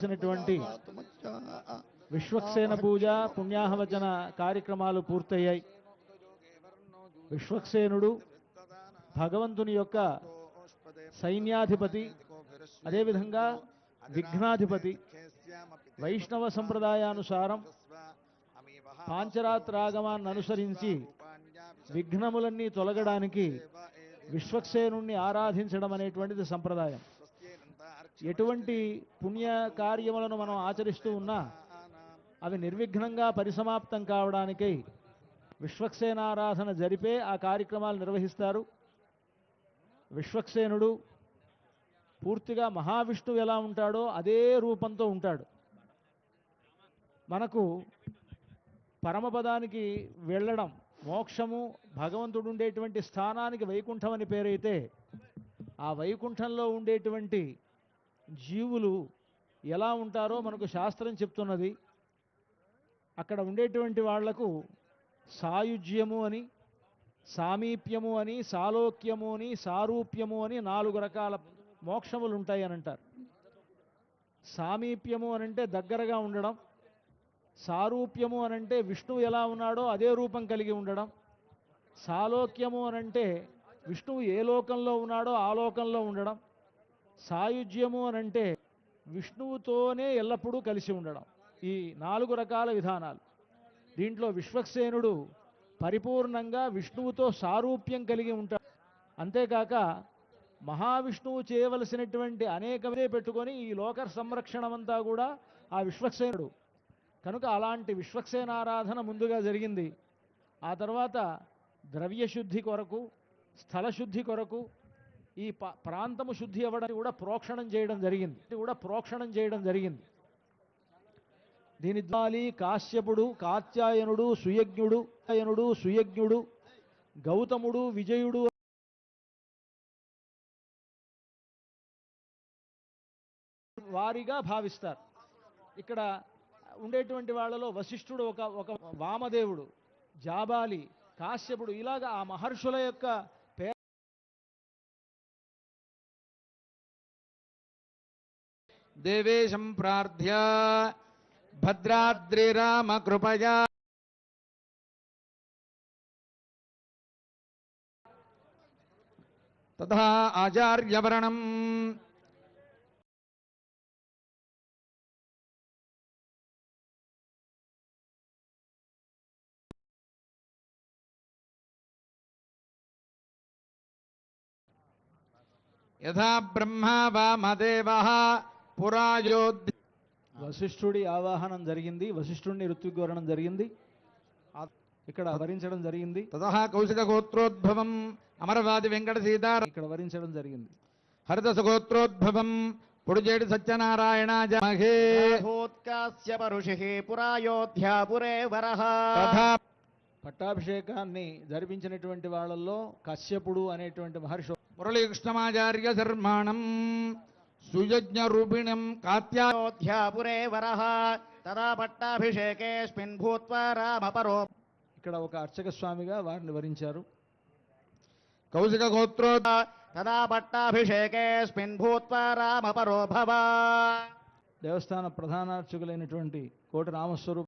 చేసినటువంటి విశ్వక్సేన పూజ పుణ్యాహవచన కార్యక్రమాలు పూర్తయ్యాయి. విశ్వక్సేనుడు భగవంతుని యొక్క సైన్యాధిపతి అదేవిధంగా విఘ్నాధిపతి వైష్ణవ సంప్రదాయానుసారం పాంచరాత్రాగమాన్ని అనుసరించి విఘ్నములన్నీ తొలగడానికి విశ్వక్సేనుణ్ణి ఆరాధించడం అనేటువంటిది సంప్రదాయం. ఎటువంటి పుణ్య కార్యములను మనం ఆచరిస్తూ ఉన్నా అవి నిర్విఘ్నంగా పరిసమాప్తం కావడానికై విశ్వక్సేనారాధన జరిపే ఆ కార్యక్రమాలు నిర్వహిస్తారు. విశ్వక్సేనుడు పూర్తిగా మహావిష్ణువు ఎలా ఉంటాడో అదే రూపంతో ఉంటాడు. మనకు పరమపదానికి వెళ్ళడం మోక్షము భగవంతుడు ఉండేటువంటి స్థానానికి వైకుంఠం అని పేరైతే ఆ వైకుంఠంలో ఉండేటువంటి జీవులు ఎలా ఉంటారో మనకు శాస్త్రం చెప్తున్నది. అక్కడ ఉండేటువంటి వాళ్ళకు సాయుజ్యము అని సామీప్యము అని సాలోక్యము అని సారూప్యము అని నాలుగు రకాల మోక్షములు ఉంటాయి అని అంటారు. సామీప్యము అనంటే దగ్గరగా ఉండడం సారూప్యము అని అంటే విష్ణువు ఎలా ఉన్నాడో అదే రూపం కలిగి ఉండడం సాలోక్యము అనంటే విష్ణువు ఏ లోకంలో ఉన్నాడో ఆ లోకంలో ఉండడం సాయుజ్యము అని అంటే విష్ణువుతోనే ఎల్లప్పుడూ కలిసి ఉండడం. ఈ నాలుగు రకాల విధానాలు. దీంట్లో విశ్వక్సేనుడు పరిపూర్ణంగా విష్ణువుతో సారూప్యం కలిగి ఉంటాడు. అంతేకాక మహావిష్ణువు చేయవలసినటువంటి అనేకమే పెట్టుకొని ఈ లోక సంరక్షణమంతా కూడా ఆ విశ్వక్సేనుడు. కనుక అలాంటి విశ్వక్సేనారాధన ముందుగా జరిగింది. ఆ తర్వాత ద్రవ్యశుద్ధి కొరకు స్థల శుద్ధి కొరకు ఈ ప్రాంతము శుద్ధి అవ్వడానికి కూడా ప్రోక్షణం చేయడం జరిగింది. కూడా ప్రోక్షణం చేయడం జరిగింది. దీని ద్వాలి కాశ్యపుడు కాత్యాయనుడు సుయజ్ఞుడు కాత్యాయనుడు సుయజ్ఞుడు గౌతముడు విజయుడు వారిగా భావిస్తారు. ఇక్కడ ఉండేటువంటి వాళ్ళలో వశిష్ఠుడు ఒక ఒక వామదేవుడు జాబాలి కాశ్యపుడు ఇలాగా ఆ మహర్షుల యొక్క దేవేశం ప్రార్థ్య. భద్రాద్రిరామకృపయా తథా ఆచార్యవరణం. యథా బ్రహ్మ వామదేవ. పురాయోధ్య వశిష్ఠుడి ఆవాహనం జరిగింది. వశిష్ఠుడిని ఋత్విగ్వరణం జరిగింది. ఇక్కడ వరించడం జరిగింది. తథా కౌశిక గోత్రోద్భవం అమరవాది వెంకట సీతార ఇక్కడ వరించడం జరిగింది. హరిదస గోత్రోద్భవం పొడిచేటి సత్యనారాయణ పురాయోధ్యాపురే పట్టాభిషేకాన్ని జరిపించినటువంటి వాళ్ళల్లో కశ్యపుడు అనేటువంటి మహర్షి మురళీకృష్ణమాచార్య శర్మాణం సుయజ్ఞ రూపిణం కాత్యా అయోధ్యాపురే వరః తదా పట్టాభిషేకేऽస్మిన్ భూత్వా రామపరో ఇక్కడ ఒక అర్చక స్వామిగా వారిని వరించారు. కౌశిక గోత్రో తదా పట్టాభిషేకేऽస్మిన్ భూత్వా రామపరో భవ। దేవస్థాన ప్రధానార్చకులైనటువంటి కోటి రామస్వరూప